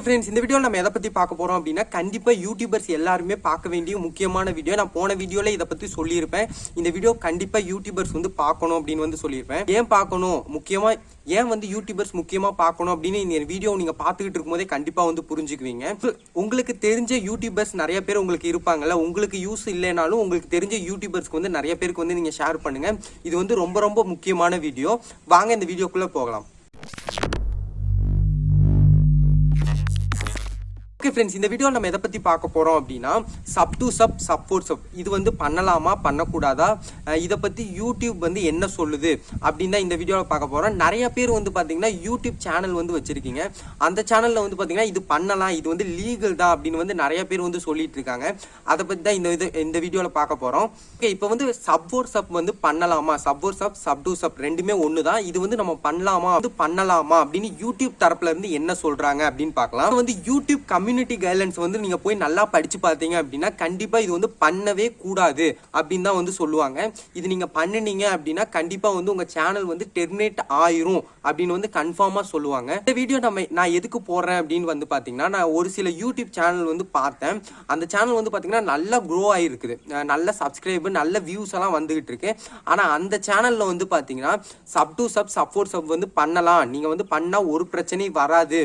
Okay friends இந்த video நம்ம எதை பற்றி பார்க்க போகிறோம் அப்படின்னா கண்டிப்பாக யூடியூபர்ஸ் எல்லாருமே பார்க்க வேண்டிய முக்கியமான வீடியோ நான் போன வீடியோவில் இதை பற்றி சொல்லியிருப்பேன். இந்த வீடியோ கண்டிப்பாக யூடியூபர்ஸ் வந்து பார்க்கணும் அப்படின்னு வந்து சொல்லியிருப்பேன். ஏன் பார்க்கணும்? முக்கியமாக ஏன் வந்து யூடியூபர்ஸ் முக்கியமாக பார்க்கணும் அப்படின்னு இந்த வீடியோ நீங்கள் பார்த்துக்கிட்டு இருக்கும்போதே கண்டிப்பாக வந்து புரிஞ்சுக்குவீங்க. உங்களுக்கு தெரிஞ்ச யூடியூபர்ஸ் நிறைய பேர் உங்களுக்கு இருப்பாங்கல்ல உங்களுக்கு யூஸ் இல்லைனாலும் உங்களுக்கு தெரிஞ்ச யூடியூபர்ஸ்க்கு வந்து நிறைய பேருக்கு வந்து நீங்கள் ஷேர் பண்ணுங்கள் இது வந்து ரொம்ப ரொம்ப முக்கியமான வீடியோ வாங்க இந்த வீடியோக்குள்ளே போகலாம். ஓகே ஃப்ரெண்ட்ஸ் இந்த வீடியோ நம்ம எதை பற்றி பார்க்க போகிறோம் அப்படின்னா sub to sub sub four sub இது வந்து பண்ணலாமா பண்ணக்கூடாதா? இதை பற்றி யூடியூப் வந்து என்ன சொல்லுது அப்படின்னு தான் இந்த வீடியோவில் பார்க்க போகிறோம் நிறைய பேர் வந்து பார்த்தீங்கன்னா யூடியூப் சேனல் வந்து வச்சுருக்கீங்க. அந்த சேனலில் வந்து பார்த்தீங்கன்னா இது பண்ணலாம் இது வந்து லீகல் தான் அப்படின்னு வந்து நிறைய பேர் வந்து சொல்லிட்டு இருக்காங்க. அதை பற்றி தான் இந்த இது இந்த வீடியோவில் பார்க்க போகிறோம் ஓகே இப்போ வந்து சப் ஃபோர் சப் வந்து பண்ணலாமா? Sub four sub sub two sub ரெண்டுமே ஒன்று தான். இது வந்து நம்ம பண்ணலாமா? வந்து பண்ணலாமா அப்படின்னு யூடியூப் தரப்புலேருந்து என்ன சொல்கிறாங்க அப்படின்னு பார்க்கலாம். வந்து யூடியூப் கம்மி கம்யூனிட்டி கைட்லைன்ஸ் வந்து நீங்கள் போய் நல்லா படித்து பார்த்தீங்க அப்படின்னா கண்டிப்பாக இது வந்து பண்ணவே கூடாது அப்படின்னு தான் வந்து சொல்லுவாங்க. இது நீங்கள் பண்ணுனீங்க அப்படின்னா கண்டிப்பாக வந்து உங்கள் சேனல் வந்து டெர்மினேட் ஆயிரும் அப்படின்னு வந்து கன்ஃபார்மாக சொல்லுவாங்க. இந்த வீடியோ நம்ம நான் எதுக்கு போடுறேன் அப்படின்னு வந்து பார்த்தீங்கன்னா நான் ஒரு சில யூடியூப் சேனல் வந்து பார்த்தேன். அந்த சேனல் வந்து பார்த்தீங்கன்னா நல்லா க்ரோ ஆகிருக்குது நல்ல சப்ஸ்கிரைபு நல்ல வியூஸ் எல்லாம் வந்துகிட்டு இருக்கு. ஆனால் அந்த சேனலில் வந்து பார்த்தீங்கன்னா sub to sub sub four sub வந்து பண்ணலாம். நீங்கள் வந்து பண்ணால் ஒரு பிரச்சனையும் வராது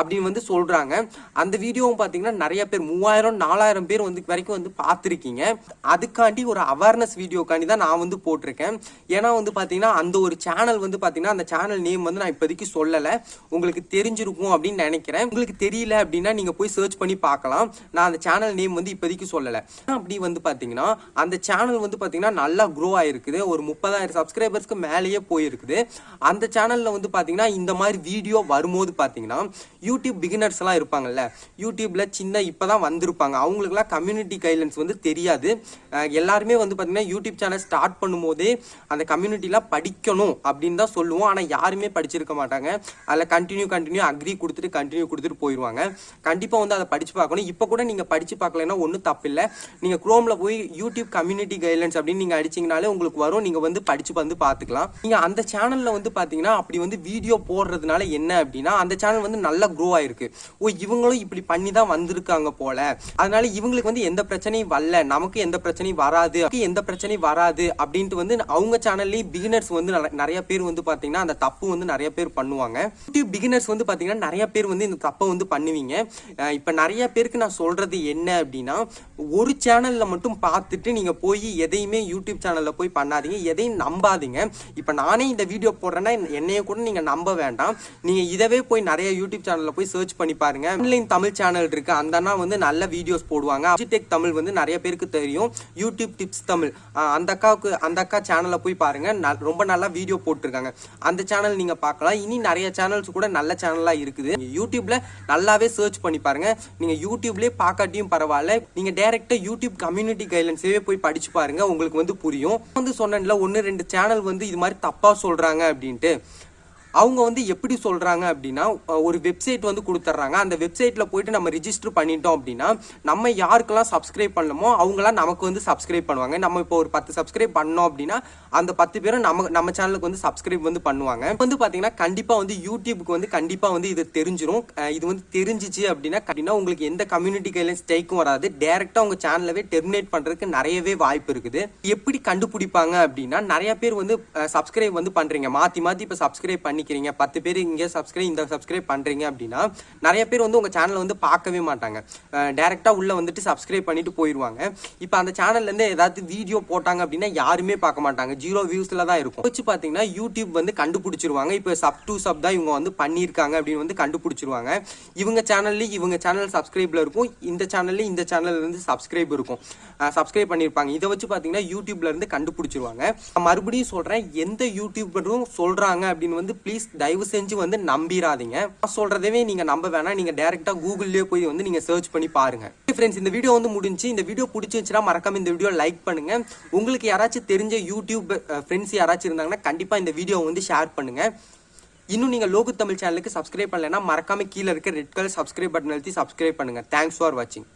அப்படின்னு வந்து சொல்கிறாங்க அந்த வீடியோவும் பார்த்தீங்கன்னா நிறைய பேர் மூவாயிரம் நாலாயிரம் பேர் வந்து வரைக்கும் வந்து பார்த்துருக்கீங்க அதுக்காண்டி ஒரு அவேர்னஸ் வீடியோக்காண்டி தான் நான் வந்து போட்டிருக்கேன். ஏன்னா வந்து பார்த்தீங்கன்னா அந்த ஒரு சேனல் வந்து பார்த்தீங்கன்னா அந்த சேனல் நேம் வந்து நான் இப்போதைக்கு சொல்லலை. உங்களுக்கு தெரிஞ்சிருக்கும் அப்படின்னு நினைக்கிறேன். உங்களுக்கு தெரியல அப்படின்னா நீங்கள் போய் சர்ச் பண்ணி பார்க்கலாம். நான் அந்த சேனல் நேம் வந்து இப்போதைக்கு சொல்லலை. அப்படி வந்து பார்த்தீங்கன்னா அந்த சேனல் வந்து பார்த்தீங்கன்னா நல்லா க்ரோ ஆயிருக்குது. ஒரு முப்பதாயிரம் சப்ஸ்கிரைபர்ஸ்க்கு மேலேயே போயிருக்குது. அந்த சேனலில் வந்து பார்த்தீங்கன்னா இந்த மாதிரி வீடியோ வரும்போது பார்த்தீங்கன்னா யூடியூப் பிகினர்ஸ்லாம் இருப்பாங்கல்ல யூடியூப்பில் சின்ன இப்போ தான் வந்திருப்பாங்க. அவங்களுக்குலாம் கம்யூனிட்டி கைட்லைன்ஸ் வந்து தெரியாது. எல்லாருமே வந்து பார்த்திங்கன்னா யூடியூப் சேனல் ஸ்டார்ட் பண்ணும்போதே அந்த கம்யூனிட்டிலாம் படிக்கணும் அப்படின்னு தான் சொல்லுவோம். ஆனால் யாருமே படிச்சிருக்க மாட்டாங்க. அதில் கண்டினியூ கண்டினியூ அக்ரி கொடுத்துட்டு கண்டினியூ கொடுத்துட்டு போயிடுவாங்க கண்டிப்பாக வந்து அதை படித்து பார்க்கணும். இப்போ கூட நீங்கள் படித்து பார்க்கலன்னா ஒன்றும் தப்பில்லை நீங்கள் குரோமில் போய் யூடியூப் கம்யூனிட்டி கைட்லைன்ஸ் அப்படின்னு நீங்கள் அடிச்சிங்கனாலே உங்களுக்கு வரும். நீங்கள் வந்து படித்து வந்து பார்த்துக்கலாம். நீங்கள் அந்த சேனலில் வந்து பார்த்தீங்கன்னா அப்படி வந்து வீடியோ போடுறதுனால என்ன அப்படின்னா அந்த சேனல் வந்து நல்லா க்ரோ ஆயிருக்கு. ஓ இவங்களும் இப்படி பண்ணி தான் வந்திருக்காங்க போல. அதனால இவங்களுக்கு வந்து எந்த பிரச்சனையும் வரல. நமக்கு எந்த பிரச்சனையும் வராது. எந்த பிரச்சனையும் வராது அப்படின்ட்டு வந்து அவங்க சேனல்லேயும் பிகினர்ஸ் வந்து நிறைய பேர் வந்து பார்த்தீங்கன்னா அந்த தப்பு வந்து நிறைய பேர் பண்ணுவாங்க. யூடியூப் பிகினர்ஸ் வந்து பார்த்தீங்கன்னா நிறைய பேர் வந்து இந்த தப்பை வந்து பண்ணுவீங்க. இப்போ நிறைய பேருக்கு நான் சொல்றது என்ன அப்படின்னா ஒரு சேனலில் மட்டும் பார்த்துட்டு நீங்கள் போய் எதையுமே யூடியூப் சேனலில் போய் பண்ணாதீங்க. எதையும் நம்பாதீங்க. இப்போ நானே இந்த வீடியோ போடுறேன்னா என்னைய கூட நீங்கள் நம்ப வேண்டாம். நீங்கள் இதவே போய் நிறைய யூடியூப் சேனலில் போய் சர்ச் பண்ணி பாருங்க. ஆன்லைன் தமிழ் சேனல் இருக்கு. அந்த அண்ணா வந்து நல்ல வீடியோஸ் போடுவாங்க. அஜிடெக் தமிழ் வந்து நிறைய பேருக்கு தெரியும். YouTube tips Tamil. அந்த அக்காவுக்கு அந்த அக்கா சேனலை போய் பாருங்க. ரொம்ப நல்லா வீடியோ போட்டிருக்காங்க. அந்த சேனல் நீங்க பார்க்கலாம். இனி நிறைய சேனல்ஸ் கூட நல்ல சேனலா இருக்குது. யூடியூப்பில் யூடியூப்ல நல்லாவே சர்ச் பண்ணி பாருங்க. நீங்க யூடியூப்லயே பார்க்காட்டியும் பரவாயில்ல. நீங்க டைரக்டா யூடியூப் கம்யூனிட்டி கைட்லைன்ஸே போய் படிச்சு பாருங்க. உங்களுக்கு வந்து புரியும். வந்து சொன்னேன்ல ஒன்னு ரெண்டு சேனல் வந்து இது மாதிரி தப்பா சொல்றாங்க அப்படின்ட்டு. அவங்க வந்து எப்படி சொல்கிறாங்க அப்படின்னா ஒரு வெப்சைட் வந்து கொடுத்துட்றாங்க. அந்த வெப்சைட்டில் போயிட்டு நம்ம ரிஜிஸ்டர் பண்ணிட்டோம் அப்படின்னா நம்ம யாருக்கெல்லாம் சப்ஸ்கிரைப் பண்ணணுமோ அவங்களாம் நமக்கு வந்து சப்ஸ்கிரைப் பண்ணுவாங்க. நம்ம இப்போ ஒரு பத்து சப்ஸ்கிரைப் பண்ணோம் அப்படின்னா அந்த பத்து பேரும் நம்ம நம்ம சேனலுக்கு வந்து சப்ஸ்கிரைப் வந்து பண்ணுவாங்க. வந்து பார்த்தீங்கன்னா கண்டிப்பாக வந்து யூடியூப்க்கு வந்து கண்டிப்பாக வந்து இது தெரிஞ்சிடும் இது வந்து தெரிஞ்சிச்சு அப்படின்னா அப்படின்னா உங்களுக்கு எந்த கம்யூனிட்டி கைட்லைன்ஸ் ஸ்ட்ரைக்கும் வராது. டேரெக்டாக உங்கள் சேனலவே டெர்மினேட் பண்ணுறதுக்கு நிறையவே வாய்ப்பு இருக்குது. எப்படி கண்டுபிடிப்பாங்க அப்படின்னா நிறைய பேர் வந்து சப்ஸ்கிரைப் வந்து பண்ணுறீங்க மாற்றி மாற்றி இப்போ சப்ஸ்கிரைப் பண்ணிக்கிறீங்க பத்து பேர் இங்கே சப்ஸ்கிரைப் இந்த சப்ஸ்கிரைப் பண்றீங்க அப்படின்னா நிறைய பேர் வந்து உங்கள் சேனலை வந்து பார்க்கவே மாட்டாங்க. டேரெக்டாக உள்ளே வந்துட்டு சப்ஸ்கிரைப் பண்ணிட்டு போயிடுவாங்க இப்போ அந்த சேனல்லேருந்து ஏதாவது வீடியோ போட்டாங்க அப்படின்னா யாருமே பார்க்க மாட்டாங்க. ஜீரோ வியூஸில் தான் இருக்கும். வச்சு பார்த்தீங்கன்னா யூடியூப் வந்து கண்டுபிடிச்சிருவாங்க. இப்போ சப் டூ சப் தான் இவங்க வந்து பண்ணியிருக்காங்க அப்படின்னு வந்து கண்டுபிடிச்சிருவாங்க. இவங்க சேனல்லையும் இவங்க சேனல் சப்ஸ்கிரைப்ல இருக்கும். இந்த சேனல்லையும் இந்த சேனல்ல இருந்து சப்ஸ்கிரைப் இருக்கும். சப்ஸ்கிரைப் பண்ணியிருப்பாங்க. இதை வச்சு பார்த்தீங்கன்னா யூடியூப்ல இருந்து கண்டுபிடிச்சிருவாங்க. மறுபடியும் சொல்கிறேன் எந்த யூடியூபரும் சொல்கிறாங்க அப்படின்னு வந்து ப்ளீஸ் ப்ளீஸ் தயவு செஞ்சு வந்து நம்பிடாதீங்க நான் சொல்றதவே நீங்கள் நம்ப வேணாம். நீங்கள் டேரெக்டாக கூகுள்லேயே போய் வந்து நீங்கள் சர்ச் பண்ணி பாருங்கள் ஃப்ரெண்ட்ஸ் இந்த வீடியோ வந்து முடிஞ்சு இந்த வீடியோ பிடிச்சிருச்சுன்னா மறக்காம இந்த வீடியோ லைக் பண்ணுங்க. உங்களுக்கு யாராச்சும் தெரிஞ்ச யூடியூப் ஃப்ரெண்ட்ஸ் யாராச்சும் இருந்தாங்கன்னா கண்டிப்பாக இந்த வீடியோ வந்து ஷேர் பண்ணுங்க. இன்னும் நீங்கள் லோகு தமிழ் சேனலுக்கு சப்ஸ்கிரைப் பண்ணலைன்னா மறக்காம கீழே இருக்க ரெட் கலர் சப்ஸ்கிரைப் பட்டன் அழுத்தி சப்ஸ்கிரைப் பண்ணுங்க. தேங்க்ஸ் ஃபார் வாட்சிங்